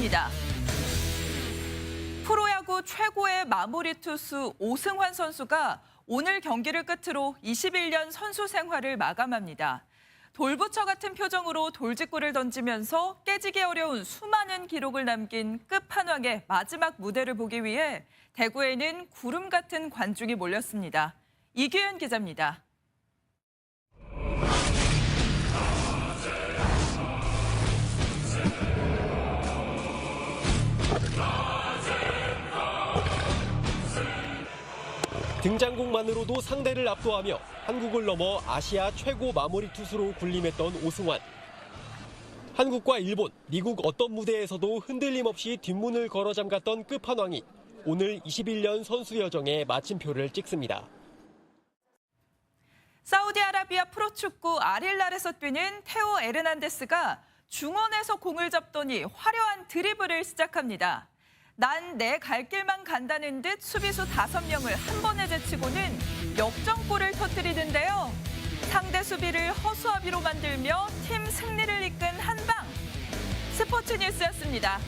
시작합니다. 프로야구 최고의 마무리 투수 오승환 선수가 오늘 경기를 끝으로 21년 선수 생활을 마감합니다. 돌부처 같은 표정으로 돌직구를 던지면서 깨지기 어려운 수많은 기록을 남긴 끝판왕의 마지막 무대를 보기 위해 대구에는 구름 같은 관중이 몰렸습니다. 이규현 기자입니다. 등장곡만으로도 상대를 압도하며 한국을 넘어 아시아 최고 마무리 투수로 군림했던 오승환. 한국과 일본, 미국 어떤 무대에서도 흔들림 없이 뒷문을 걸어 잠갔던 끝판왕이 오늘 21년 선수 여정에 마침표를 찍습니다. 사우디아라비아 프로축구 아릴랄에서 뛰는 테오 에르난데스가 중원에서 공을 잡더니 화려한 드리블을 시작합니다. 난 내 갈 길만 간다는 듯 수비수 다섯 명을한 번에 제치고는 역전골을 터뜨리는데요. 상대 수비를 허수아비로 만들며 팀 승리를 이끈 한방. 스포츠 뉴스였습니다.